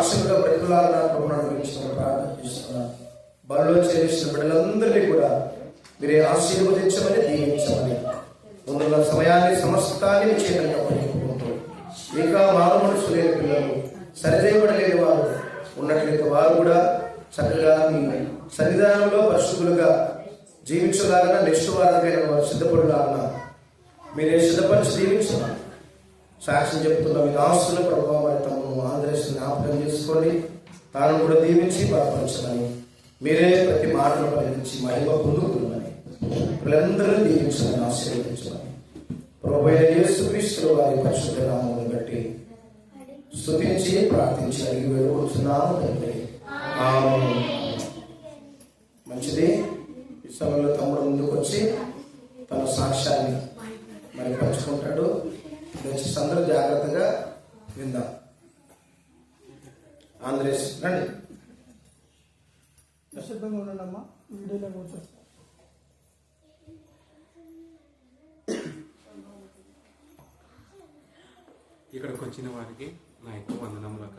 సాక్షులుగా ప్రతిలాగా ప్రభుత్వం గురించి ప్రార్థన చేస్తున్నాను బరిలో చేసిన బిడ్డలందరినీ కూడా మీరే ఆశీర్వదించమని దీవించమని. ముందున్న సమయాన్ని సమస్తాన్ని మీ చేతులకు ఇంకా మారు మనసు లేని పిల్లలు సరిదేయబడలేని వారు ఉన్నట్లయితే వారు కూడా చక్కగా మీ సన్నిధానంలో పరిశుద్ధులుగా జీవించలాగా నెక్స్ట్ వారికైనా వారు సిద్ధపడలాగా మీరే సిద్ధపరిచి దీవించమని. సాక్ష్యం చెప్తున్న మీ దాసుల ప్రభావం మరి తమను ఆదర్శం జ్ఞాపకం చేసుకోండి. తాను కూడా దీవించి బలపరచమని. మీరే ప్రతి మాటను పలికించి మహిమ పొందుకున్నామని వీళ్ళందరూ దీవించమని ఆశీర్వదించమని. ప్రభు అయిన వారి పరిశుద్ధ నామమును బట్టి స్థుతించి ప్రార్థించి అడిగి వేడుకుంటున్నాము తండ్రి. మంచిది. ఈ సమయంలో తమ్ముడు ముందుకు వచ్చి తన సాక్ష్యాన్ని మరి పంచుకుంటాడు. దయచేసి అందరూ జాగ్రత్తగా విందాం. ఆంధ్రేష్ రండి. నిశ్శబ్దంగా ఉండండి అమ్మా వీడియోలో కూర్చో. ఇక్కడికి వచ్చిన వారికి నా ఎక్కువ వందనములక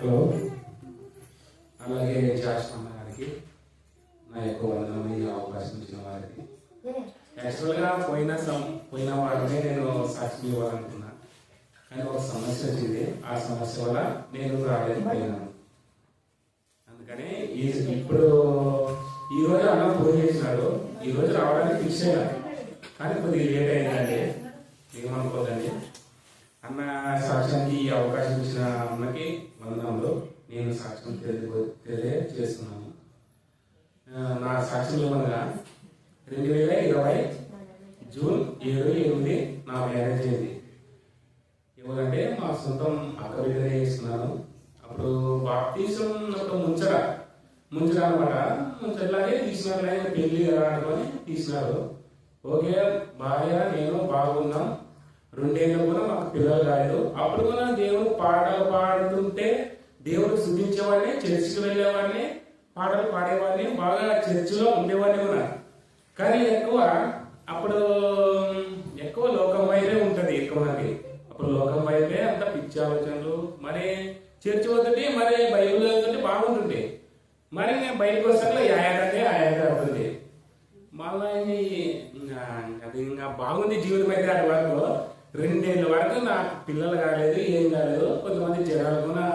హలో. అలాగే జాస్మన్న గారికి నా ఎక్కువ వందనములు ఈ అవకాశం ఇచ్చిన వారికి. యాక్చువల్గా పోయిన సం పోయిన వారమే నేను సాక్షి ఇవ్వాలనుకున్నా. కానీ ఒక సమస్య వచ్చింది. ఆ సమస్య వల్ల నేను రాలేకపోయినాను. అందుకని ఈ ఇప్పుడు ఈ రోజు అన్న ఫోన్ చేసినాడు. ఈ రోజు రావడానికి ఫిక్స్ అయ్యాను కానీ కొద్దిగా లేట్ అయిందండి. ఏమనుకోదండి అన్న సాక్ష్యానికి ఈ అవకాశం ఇచ్చిన అన్నకి వందనంలో. నేను సాక్ష్యం తెలియ తెలియజేస్తున్నాను. నా సాక్ష్యం అనగా రెండు వేల ఇరవై జూన్ ఏడు ఎనిమిది నా మ్యారేజ్ అయింది. ఎవరంటే మా సొంతం అక్క బిడ్డనే చేస్తున్నాను అప్పుడు బాప్తీసం ఒక ముంచర ముంచర అనమాట ముంచట్లాగే తీసినారులే పెళ్ళి కదా అనుకొని తీసినారు. ఓకే భార్య నేను బాగున్నాం. రెండేళ్ళు కూడా మాకు పిల్లలు కాలేదు. అప్పుడు కూడా దేవుడు పాటలు పాడుతుంటే దేవుడు శుద్ధించేవాడిని చర్చికి వెళ్ళేవాడిని పాటలు పాడేవాడిని బాగా చర్చిలో ఉండేవాడిని కూడా. కానీ ఎక్కువ అప్పుడు ఎక్కువ లోకం వైపే ఉంటది ఎక్కువ మంది అప్పుడు లోకం వైపే అంత పిచ్చి ఆలోచనలు మరి చర్చి పోతుంటే మరి బైబిల్ చదువుతుంటే బాగుంటుంది మరి నేను బయటకు వస్తాను యాయాదంటే ఆయాద అవుతుంది మళ్ళీ ఇంకా అది ఇంకా బాగుంది జీవితం అయితే అటు వరకు రెండేళ్ళ వరకు నాకు పిల్లలు కాలేదు ఏం కాలేదు కొంతమంది జనాలు కూడా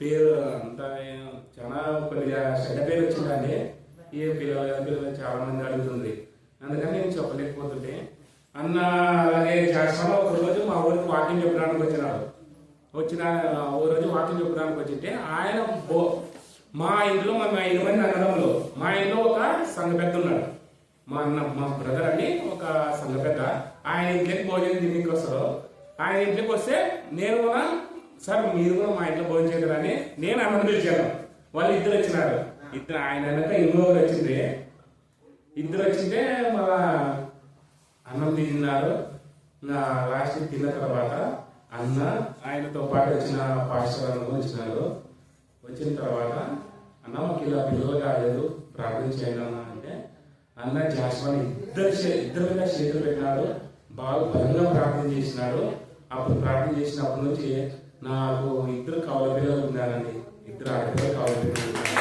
పేరు అంతా ఏం- చాలా కొద్దిగా చెడ్డ పేరు వచ్చిందండి ఏ పిల్లలు కాదు, పిల్లలు చాలా మంది అడుగుతుంది అందుకని నేను చెప్పలేకపోతుంటే అన్న అలాగే చేస్తాను ఒక రోజు మా ఊరికి వాకింగ్ చెప్పడానికి వచ్చినాడు వచ్చిన ఓ రోజు వాకింగ్ చెప్పడానికి వచ్చింటే ఆయన బో- మా ఇంట్లో మా మా ఐదు మంది అన్నదమ్ములు మా ఇంట్లో ఒక సంఘ పెద్ద ఉన్నాడు. మా అన్న మా బ్రదర్ అని ఒక సంఘ పెద్ద. ఆయన ఇంట్లోకి భోజనం తినికి వస్తారు ఆయన ఇంట్లోకి వస్తే నేను కూడా సార్ మీరు కూడా మా ఇంట్లో భోజనం చేయాలని నేను అన్నం పిలిచాను వాళ్ళు ఇద్దరు వచ్చినారు. ఇద్దరు ఆయన వెనక ఇంకొకరు వచ్చింది. ఇద్దరు వచ్చింటే మళ్ళా అన్నం తిన్నారు. నా లాస్ట్ తిన్న తర్వాత అన్న ఆయనతో పాటు వచ్చిన పాఠశాలను వచ్చినారు వచ్చిన తర్వాత అన్న మాకు ఇలా పిల్లలు కాలేదు ప్రార్థన చేయండి అన్న అంటే అన్న జాస్వాని ఇద్దరు ఇద్దరు మీద చేతులు పెట్టినాడు బాగా బలంగా ప్రార్థన చేసినాడు అప్పుడు ప్రార్థన చేసినప్పటి నుంచి నాకు ఇద్దరు కవల పిల్లలు ఉన్నారండి. ఇద్దరు ఆడపిల్లలు కవల పిల్లలు ఉన్నారు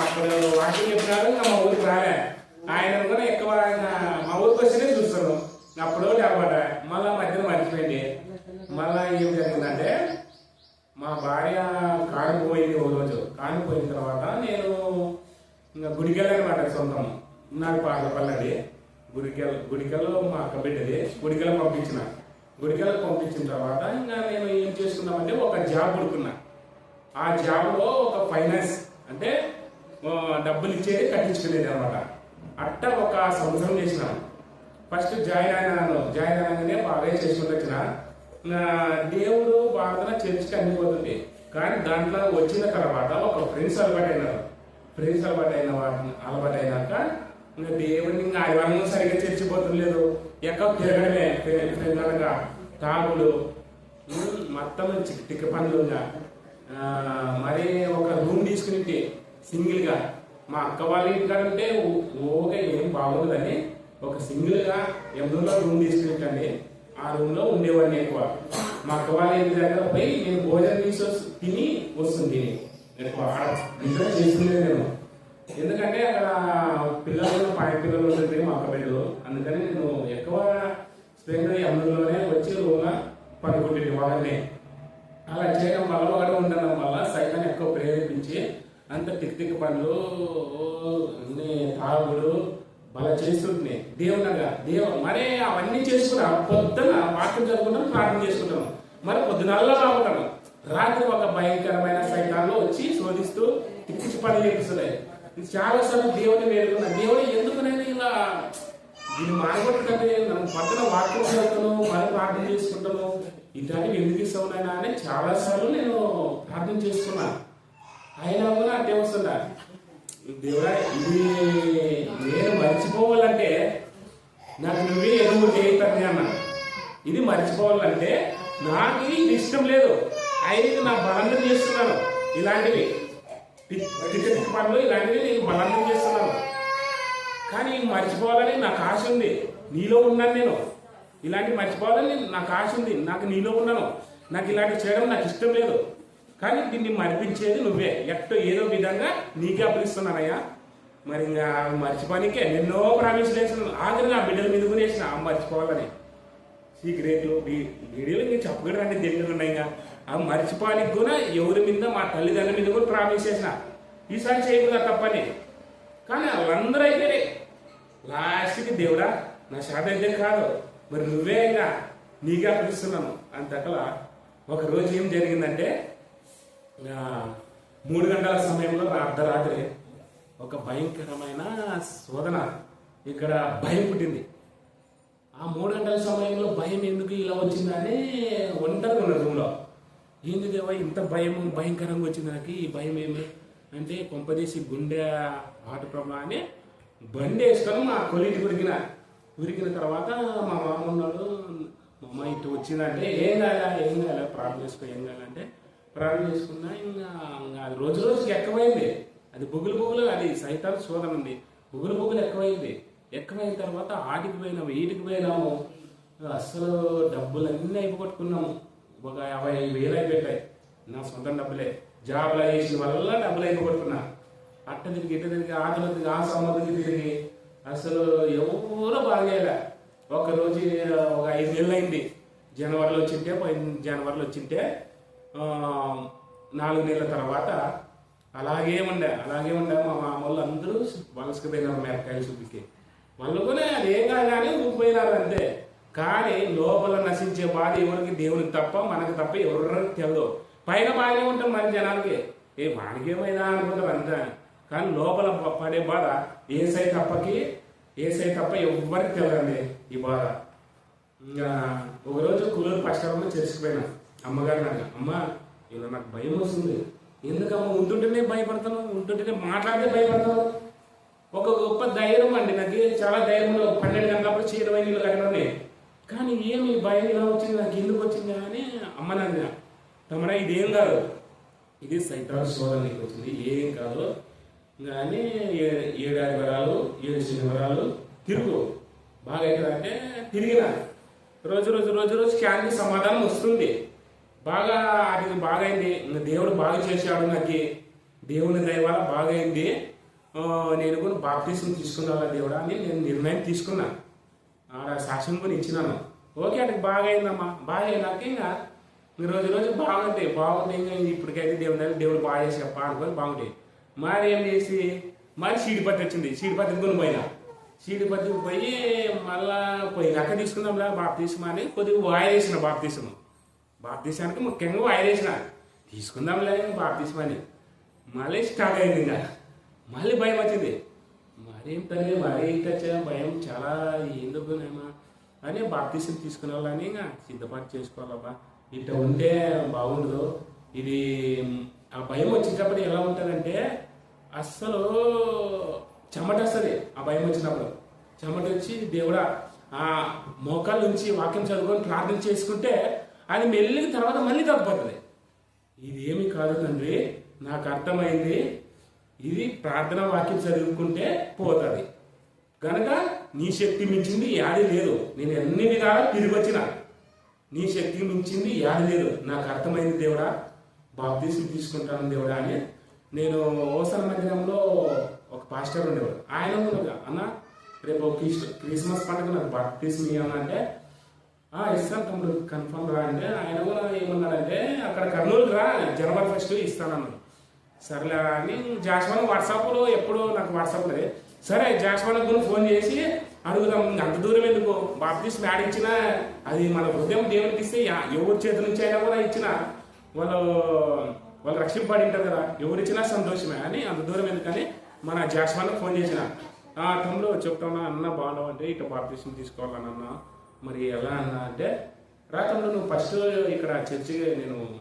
అప్పుడు వాకింగ్ చెప్పినారు మా ఊరికి రాలే. ఆయన కూడా ఎక్కువ ఆయన మా ఊరికి వచ్చినే చూస్తాను అప్పుడు అనమాట మళ్ళా మధ్యలో మర్చిపోయింది. మళ్ళా ఏం జరిగిందంటే మా భార్య కాని పోయింది ఓ రోజు. కానిపోయిన తర్వాత నేను ఇంకా గుడికెళ్ళనమాట సొంతం. నాకు పాటపల్లి గుడికెల్ గుడికెల్లో మా అక్క బిడ్డది. గుడికెళ్ళ పంపించిన. గుడికెళ్ళ పంపించిన తర్వాత ఇంకా నేను ఏం చేసుకున్నామంటే ఒక జాబ్ కొడుకున్నా ఆ జాబ్లో ఒక ఫైనాన్స్ అంటే డబ్బులు ఇచ్చేది కట్టించుకునేది అనమాట అట్ట ఒక సంవత్సరం చేసిన. ఫస్ట్ జాయిన్ అయినాను. జాయిన్ అయినాకనే బాగా చేసుకుంటూ వచ్చిన. నా దేవుడు ప్రార్థన చర్చికి అన్ని పోతుంది కానీ దాంట్లో వచ్చిన తర్వాత ఒక ఫ్రెండ్స్ అలవాటు అయినారు. ఫ్రెండ్స్ అలవాటు అయిన వాటిని అలవాటు అయినాక ఇంకా దేవుడిని ఇంకా ఆదివారం సరిగ్గా చర్చిపోతులేదు ఎక్కడ తిరగడమే ఫ్రెండ్ అనగా తాగుడు. మొత్తం చిక్ టిక్క పనులు మరి ఒక రూమ్ తీసుకుని సింగిల్గా. మా అక్క వాళ్ళ ఇంటికాడ ఓకే ఏం బాగోదని ఒక సింగిల్గా ఎందులో రూమ్ తీసుకెళ్ళండి ఆ రూమ్లో ఉండేవాడిని ఎక్కువ. మా అక్క వాళ్ళ ఇంటి దగ్గర పోయి నేను భోజనం తీసి తిని వస్తుంది ఎక్కువ నిద్ర చేస్తుండే నేను. ఎందుకంటే అక్కడ పిల్లలు పై పిల్లలు ఉంటుంది మా అక్క బిడ్డలు అందుకని నేను ఎక్కువ స్పెండ్ అమ్ములోనే వచ్చి రూమ్లో పడుకుంటుంది వాళ్ళని. అలా చేయడం వల్ల కూడా ఉండడం వల్ల సైతాన్ని ఎక్కువ ప్రేరేపించి అంత టిక్ టిక్ పనులు అన్ని తాగుడు బల చేస్తుంటే దేవునగా దేవ మరే అవన్నీ చేసుకున్నా పొద్దున వాక్యం చదువుకుంటాం ప్రార్థన చేసుకుంటాం. మరి పొద్దునల్లా బాగుంటాను రాత్రి ఒక భయంకరమైన సైతాల్లో వచ్చి శోధిస్తూ టిక్ పని పనులు చేపిస్తున్నాయి. చాలా సార్లు దేవుని వేడుకున్నా దేవుడు ఎందుకు నేను ఇలా దీన్ని మానగొట్టుకంటే మనం పక్కన వాక్యం చదువుతాను మరి ప్రార్థన చేసుకుంటాను. ఇట్లాంటివి ఎందుకు ఇస్తావునైనా అని చాలా సార్లు నేను ప్రార్థన చేసుకున్నాను అయినా కూడా అట్టే వస్తుందా దేవుడా ఇది నేను మర్చిపోవాలంటే నాకు నువ్వే ఎరువు చేయితాను అన్న ఇది మర్చిపోవాలంటే నాకు ఇది ఇష్టం లేదు. అయితే నా బలంగా చేస్తున్నాను. ఇలాంటివి. పనులు ఇలాంటివి నేను బలంగా చేస్తున్నాను. కానీ మర్చిపోవాలని నాకు ఆశ ఉంది. నీలో ఉన్నాను నేను. ఇలాంటివి మర్చిపోవాలని నాకు ఆశ ఉంది. నాకు నీలో ఉన్నాను. నాకు ఇలాంటివి చేయడం నాకు ఇష్టం లేదు. కానీ దీన్ని మరిపించేది నువ్వే. ఎట్టో ఏదో విధంగా నీకే అప్పగిస్తున్నానయ్యా. మరి ఇంకా మర్చిపోనికే ఎన్నో ప్రామిస్ చేసిన ఆఖరి నా బిడ్డల మీద కూడా వేసిన ఆ మర్చిపోవాలని. సీక్రెట్లు వీడియోలు ఇంకా చెప్పగలరంటే తెలియదు ఉన్నాయి ఇంకా. ఆ మర్చిపోనికి కూడా ఎవరి మీద మా తల్లిదండ్రుల మీద కూడా ప్రామిస్ చేసిన. ఈసారి చేయకుండా తప్పని. కానీ వాళ్ళందరూ అయిపోయినాయి లాస్ట్కి దేవుడా నా శాత అయితే కాదు. మరి నువ్వే అయినా నీకే అప్పగిస్తున్నాను. అంతకలా ఒక రోజు ఏం జరిగిందంటే మూడు గంటల సమయంలో అర్ధరాత్రి ఒక భయంకరమైన శోధన. ఇక్కడ భయం పుట్టింది. ఆ మూడు గంటల సమయంలో భయం ఎందుకు ఇలా వచ్చిందని ఒంటరిగా ఉన్న రూమ్లో. ఏంది దేవా ఇంత భయం భయంకరంగా వచ్చింది నాకు ఈ భయం ఏమి అంటే కొంపదీసి గుండె ఆట ప్రభా అని బండి వేసుకొని మా కొలిటి ఉరికిన. ఉరికిన తర్వాత మా మామ ఉన్నాడు. మా అమ్మ ఇటు వచ్చిందంటే ఏం కాలే ఏం కాలే ప్రాబ్లం చేసుకో ఏం కాలంటే ప్రారంభం చేసుకున్నా ఇంకా ఇంకా అది రోజు రోజుకి ఎక్కువైంది. అది బొగులు బుగులు అది సైతాన్ శోధన ఉంది బొగులు బుగులు ఎక్కువైంది. ఎక్కువైన తర్వాత ఆటికి పోయినాము ఈటికి పోయినాము. అసలు డబ్బులు అన్నీ అయిపోగొట్టుకున్నాము. ఒక యాభై వేలు అయిపోయాయి నా సొంత డబ్బులే. జాబ్లు చేసిన వల్ల డబ్బులు అయిపోగొట్టుకున్నా. అట్ట తిరిగి ఇట్ట తిరిగి ఆటలు తిరిగి ఆ సముద్రం తిరిగి అసలు ఎవరో బాగేలా ఒక రోజు ఒక ఐదు నెలలు అయింది జనవరిలో వచ్చింటే పోయిన జనవరిలో వచ్చింటే నాలుగు నెలల తర్వాత అలాగే ఉండే అలాగే ఉండే మా మామూలు అందరూ వలసకు పోయినారు మేరకాయల చూపికి. వాళ్ళు కూడా అదేం కాదు కానీ ఊపిపోయినారు అంతే. కానీ లోపల నశించే బాధ ఎవరికి దేవునికి తప్ప మనకు తప్ప ఎవరికి తెలియదు పైన బాగానే ఉంటాం మన జనాలకి. ఏ వాడికేమైనా అనుకుంటారు అంతే. కానీ లోపల పడే బాధ ఏసై తప్పకి ఏసై తప్ప ఎవరికి తెలియదండి ఈ బాధ. ఇంకా ఒకరోజు కులూరు పశ్చిమంలో చేసుకుపోయినా అమ్మగారు నాకు అమ్మ ఇలా నాకు భయం వస్తుంది ఎందుకమ్మ ఉంటుంటేనే భయపడతాను ఉంటుంటేనే మాట్లాడితే భయపడతాను ఒక గొప్ప ధైర్యం అండి నాకు. చాలా ధైర్యంలో పన్నెండు గంటలప్పుడు ఇరవై నీళ్ళు కట్టడండి కానీ ఏమి భయం ఇలా వచ్చింది నాకు ఎందుకు వచ్చింది అని అమ్మ నాన్న తమరా ఇదేం కాదు. ఇది సైతాన్ శోధన నీకు వచ్చింది ఏం కాదు. కానీ ఏ- వరాలు ఏడు శనివారాలు తిరుగు. బాగా అవుతుందంటే తిరిగిన. రోజు రోజు రోజు రోజు క్యాన్కి సమాధానం వస్తుంది. బాగా అది బాగైంది. దేవుడు బాగా చేశాడు నాకు. దేవుని దయ వల్ల బాగైంది. నేను కూడా బాప్తీసం తీసుకున్నా దేవుడా అని నేను నిర్ణయం తీసుకున్నాను ఆడ సాక్ష్యం కూడా ఇచ్చినాను. ఓకే అంటే బాగా అయిందమ్మా బాగా అయినాక ఇంకా రోజు రోజు బాగుంటాయి. బాగుంటాయి ఇంకా ఇప్పటికైతే దేవుడు దేవుడు బాగా చేసేప్ప అనుకొని బాగుంటాయి. మరి ఏం చేసి? మరి సీడిపత్తి వచ్చింది. సీడిపత్తి కొని పోయినా? సీడిపత్తికి పోయి మళ్ళా పోయినాక తీసుకుందాంలే బాప్తీసం అని కొద్దిగా వాయిదేసిన బాప్తీసం బాప్తీసానికి ముఖ్యంగా వాయిదేసిన తీసుకుందాంలే బాప్తీసం అని. మళ్ళీ స్టార్ట్ అయింది ఇంకా. మళ్ళీ భయం వచ్చింది. మరేం తల్లి మరీ ఇంకా భయం చాలా ఎందుకునేమా అని బాప్తీసం తీసుకునే వాళ్ళని ఇంకా సిద్ధపాటు చేసుకోవాలబ్బా. ఇట్లా ఉంటే బాగుండదు. ఇది ఆ భయం వచ్చేటప్పుడు ఎలా ఉంటుందంటే అస్సలు చెమట వస్తుంది ఆ భయం వచ్చినప్పుడు. చెమట వచ్చి దేవుడా ఆ మోకాల నుంచి వాక్యం చదువుకొని ప్రార్థన చేసుకుంటే అది మెల్లిగా తర్వాత మళ్ళీ తప్పుతుంది ఇది ఏమి కాదు తండ్రి నాకు అర్థమైంది. ఇది ప్రార్థన వాక్యం చదువుకుంటే పోతుంది. కనుక నీ శక్తి మించింది యాది లేదు. నేను ఎన్ని విధాలా తిరిగి వచ్చిన నీ శక్తికి మించింది యాడ లేదు. నాకు అర్థమైంది దేవుడా. బాప్తీసం తీసుకుంటాను దేవుడా అని నేను ఓసల మందిరంలో ఒక పాస్టర్ ఉండేవాడు. ఆయన అన్న రేపు క్రిస్మస్ పండుగ నాకు బాప్తీసం ఇవ్వను అంటే ఇస్తాను తమ్ముడు కన్ఫర్మ్ రా అంటే ఆయన కూడా ఏమన్నాడంటే అక్కడ కర్నూలుకి రా జనవరి ఫస్ట్ ఇస్తానన్నాను సరేలే అని జాస్వాన్ వాట్సాప్లో ఎప్పుడు నాకు వాట్సాప్ లేదు సరే జాస్వాన్ కూడా ఫోన్ చేసి అడుగుదాం అంత దూరం ఎందుకు? బాప్తీస్ మ్యాడ్ అది మన హృదయం దేవునికి ఇస్తే ఎవరి చేతి నుంచి అయినా కూడా ఇచ్చిన వాళ్ళు వాళ్ళు రక్షింపబడి ఉంటారు కదా ఎవరు ఇచ్చినా సంతోషమే అని అంత దూరం ఎందుకని మన జాస్వాన్ ఫోన్ చేసిన. ఆ తమ్ముడు చెప్తాను అన్న బాగున్నావు అంటే ఇట్లా బాప్తీసం తీసుకోవాలని అన్న మరి ఎలా అన్నా అంటే రా తమ్ముడు నువ్వు ఫస్ట్ ఇక్కడ చర్చి నేను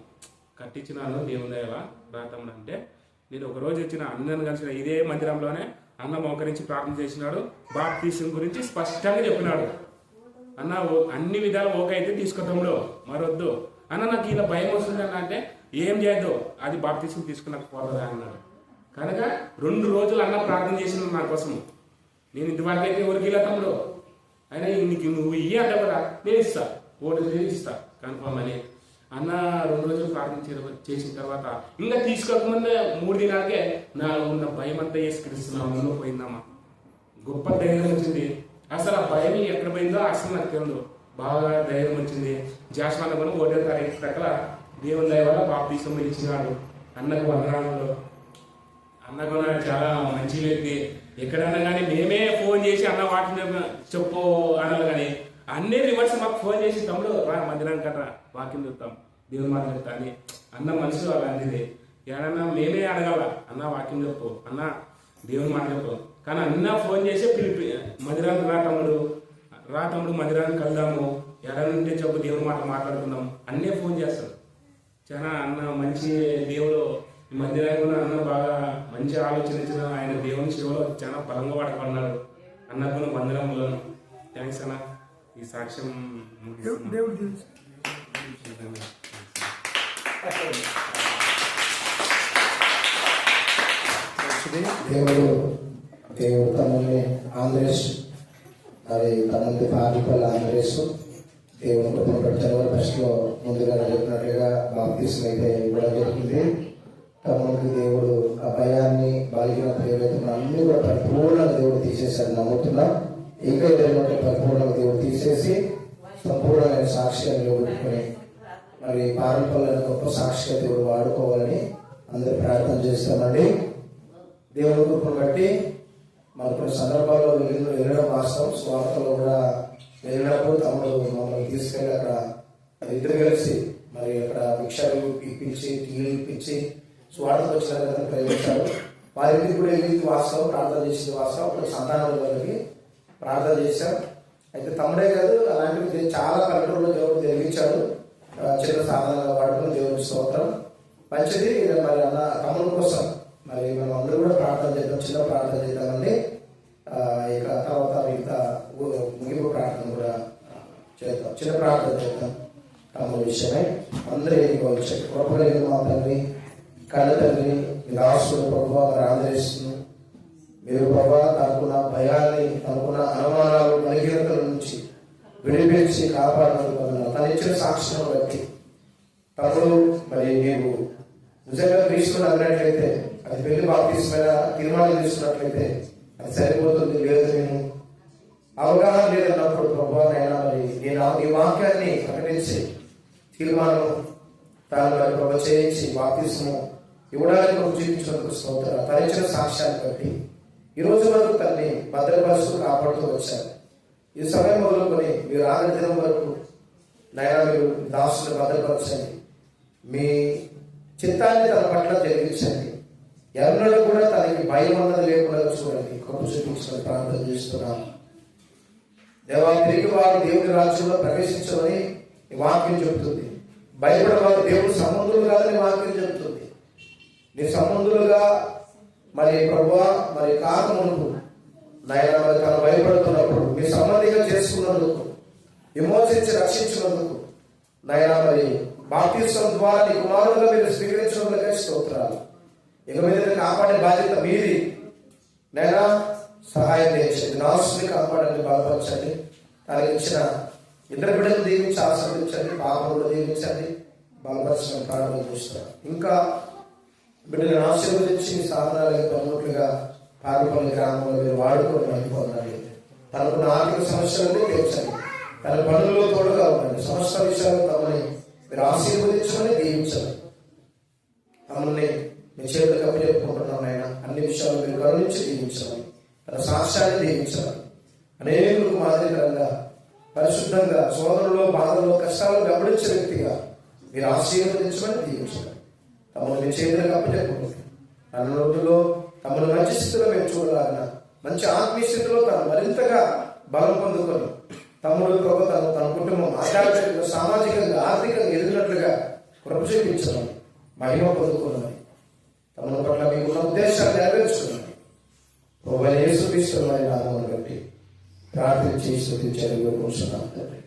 కట్టించినాను దేవుని ఎలా రా అంటే. నేను ఒకరోజు వచ్చిన అన్నను కలిసిన ఇదే మందిరంలోనే అన్న మోకరించి ప్రార్థన చేసినాడు. బాప్తీసం గురించి స్పష్టంగా చెప్పినాడు. అన్న ఓ- అన్ని విధాలు ఓకే అయితే తీసుకో మరొద్దు. అన్న నాకు ఇలా భయం వస్తుంది అన్న అంటే ఏం చేయద్దు అది బాప్తీసం తీసుకున్నకపోతుందా అన్నాడు. కనుక రెండు రోజులు అన్న ప్రార్థన చేసిన నా కోసం నేను ఇంతవరకు అయితే ఊరికి ఇలా తమ్ముడు అయినా నీకు నువ్వు ఇయ్యి అంటావు నేను ఇస్తా. ఓటు నేను ఇస్తా. కన్ఫర్మ్ అని. అన్న రెండు రోజులు ప్రార్థన చేసిన తర్వాత ఇంకా తీసుకోకముందే మూడు దినాలకే నా ఉన్న భయం అంతా వేసుకరిస్తున్నా ముందు పోయిందమ్మా. గొప్ప ధైర్యం వచ్చింది. అసలు ఆ భయం ఎక్కడ పోయిందో అసలు నాకు తెలియదు బాగా ధైర్యం వచ్చింది. జాస్వాన్ కూడా ఒకటో తారీఖు ప్రకాల దేవుని దయ వల్ల బాప్తీసం ఇచ్చినాడు. అన్నకు వందనాలు. అన్న కూడా చాలా మంచి వ్యక్తి ఎక్కడన్నా కానీ మేమే ఫోన్ చేసి అన్న వాటిని చెప్పు అనాలి కానీ అన్ని రివర్స్ మాకు ఫోన్ చేసి తమ్ముడు రా మందిరానికి అట్రా వాకింగ్ చెప్తాం దేవుని మాట్లాడతా అని అన్న మనసు అలాంటిది. ఏడన్నా మేమే అడగాల అన్న వాకింగ్ చెప్పు అన్న దేవుని మాట చెప్పు. కానీ అన్న ఫోన్ చేసి పిలిపి మందిరానికి రా తమ్ముడు రా తమ్ముడు మందిరానికి కలుదాము ఎడనుంటే చెప్పు దేవుని మాట మాట్లాడుకుందాం. అన్నే ఫోన్ చేస్తాడు. చాలా అన్న మంచి దేవుడు. ఈ మందిరానికి కూడా అన్న బాగా మంచి ఆలోచన ఇచ్చిన ఆయన దేవుని శివలో చాలా బలంగా వాడబడినాడు అన్నకున్న మందిరంలో థ్యాంక్స్ అన్న. ఈ సాక్ష్యం. దేవుడు. దేవుడు దేవుడు తమల్ని ఆంధ్రేష్ మరి తమల్ని పారిపల్లి ఆంధ్రేష్ దేవుని కృపను జనవరి ఫస్ట్లో ముందుగా చెప్పినట్లుగా బాప్తీసం అయితే ఇవ్వడం జరిగింది తమకి దేవుడు ఆ భయాన్ని బలహీనత ఏవైతే ఉన్నాయో అన్ని కూడా పరిపూర్ణంగా దేవుడు తీసేశాడు నమ్ముతున్నాం ఇంకా ఏదైనా పరిపూర్ణంగా దేవుడు తీసేసి సంపూర్ణమైన సాక్ష్యాన్ని నిలబెట్టుకుని మరి పారంపల్లని గొప్ప సాక్షిగా దేవుడు వాడుకోవాలని అందరూ ప్రార్థన చేస్తామండి. దేవుని కృపను బట్టి మరి కొన్ని సందర్భాల్లో వెళ్ళిన వెళ్ళడం వాస్తవం. స్వార్థలో కూడా వెళ్ళినప్పుడు తమ్ముడు మమ్మల్ని తీసుకెళ్ళి అక్కడ ఇద్దరు కలిసి మరి అక్కడ భిక్షలు ఇప్పించి టీలు ఇప్పించి స్వార్థకు వచ్చిన కదా ప్రయోగించారు. వారికి కూడా వెళ్ళింది వాస్తవం ప్రార్థన చేసింది వాస్తవం. అప్పుడు సంతానం కలిగి ప్రార్థన చేశాం అయితే తమ్ముడే కాదు అలాంటివి చాలా పల్లెటూరులో దేవుడు తెలిగించాడు చిన్న సాధనంగా వాడుకుని దేవుని స్తోత్రం. మంచిది మరి అన్న తమ్ముడు కోసం. మరి మనం అందరూ కూడా ప్రార్థన చేద్దాం చిన్న ప్రార్థన చేద్దామండి. ఇక తర్వాత మిగతా ముగింపు ప్రార్థన కూడా చేద్దాం. చిన్న ప్రార్థన చేద్దాం తమ్ముడు విషయమై. అందరూ ఏకోవచ్చు కృపలేదు మా తండ్రి కళ్ళ తండ్రి రాసుడు ప్రభావ ఆంధ్రేస్తున్నాం మీరు ప్రభా తనకున్న భయాన్ని తనకున్న అనుమానాలు బలహీనతల నుంచి విడిపించి కాపాడుతున్నారు వందనాలు. తను ఇచ్చిన సాక్ష్యం బట్టి తమ్ముడు మరి నీవు నిజంగా తీసుకుని అన్నట్లయితే అది వెళ్ళి బాప్తీసమైన తీర్మానం తీసుకున్నట్లయితే అది సరిపోతుంది లేదు నేను అవగాహన లేదన్నప్పుడు ప్రభా నైనా మరి నేను ఈ వాక్యాన్ని ప్రకటించి తీర్మానం తాను మరి ప్రభ చేయించి బాప్తీసము ఇవ్వడానికి ప్రభు చూపించినందుకు స్తోత్ర తను ఇచ్చిన సాక్ష్యాన్ని బట్టి ఈ రోజు వరకు తన్ని భద్రపరుస్తూ కాపాడుతూ వచ్చారు. ఈ సమయం మొదలుకొని మీరు ఆఖరి దినం వరకు నయనా మీరు దాసులు భద్రపరచండి. మీ చిత్తాన్ని తన పట్ల జరిగించండి. ఎవరిలో కూడా తనకి భయం అన్నది లేకుండా చూడండి. కృప చూపించిన ప్రార్థన చేస్తున్నాం దేవా తిరిగి వారు దేవుని రాజ్యంలో ప్రవేశించమని వాక్యం చెబుతుంది. భయపడే వారు దేవుడు సంబంధులు కాదని వాక్యం చెబుతుంది. నీ సంబంధులుగా మరి ప్రభు మరి కాకముందు నాయన మరి తను భయపడుతున్నప్పుడు మీ సంబంధిగా చేసుకున్నందుకు విమోచించి రక్షించినందుకు నాయన మరి బాప్తిస్వం ద్వారా నీ కుమారులుగా మీరు స్వీకరించినందుకే స్తోత్రాలు. ఇక మీద కాపాడే బాధ్యత మీది. నైనా సహాయం చేయండి. నాసుని కాపాడండి బలపరచండి. తనకి ఇచ్చిన ఇద్దరు బిడ్డలు దీవించి ఆశ్రమించండి పాపంలో దీవించండి బలపరచడం ప్రారంభం చూస్తారు ఇంకా బిడ్డలను ఆశీర్వదించి మీ సాధనాలకి పనులుగా పాల్పల్లి గ్రామంలో మీరు వాడుకొని మళ్ళీ పొందండి తనకున్న ఆర్థిక సమస్యలను తీర్చండి. తన పనుల్లో తోడుగా ఉండండి. సమస్త విషయాలు తమని మీరు ఆశీర్వదించమని దీవించండి. తమల్ని మీ చేతులకు అప్పచెప్పుకుంటున్నాం ఆయన అన్ని విషయాలు మీరు గమనించి దీవించాలి తన సాక్ష్యాన్ని దీవించాలి అనేకులకు మాదిరికరంగా పరిశుద్ధంగా సోదరులో బాధల్లో కష్టాలు గమనించే వ్యక్తిగా మీరు ఆశీర్వదించమని దీవించమని తమను మీ చేతులకు అప్పచెప్పుకుంటున్నాం తన రోజుల్లో తమను మంచి స్థితిలో మేము చూడాలన్న మంచి ఆత్మీయ స్థితిలో తను మరింతగా బలం పొందుకొని తమ్ముడు ప్రభు తను తన కుటుంబం ఆధ్యాత్మికంగా సామాజికంగా ఆర్థికంగా ఎదిగినట్లుగా కృప చూపించమని మహిమ పొందుకున్నది తమను పట్ల మీకున్న ఉద్దేశాలు నెరవేర్చుకున్నది ప్రభు యేసుక్రీస్తు వారి నామమును బట్టి ప్రార్థించి స్థుతించారు కూర్చున్నాం తండ్రి.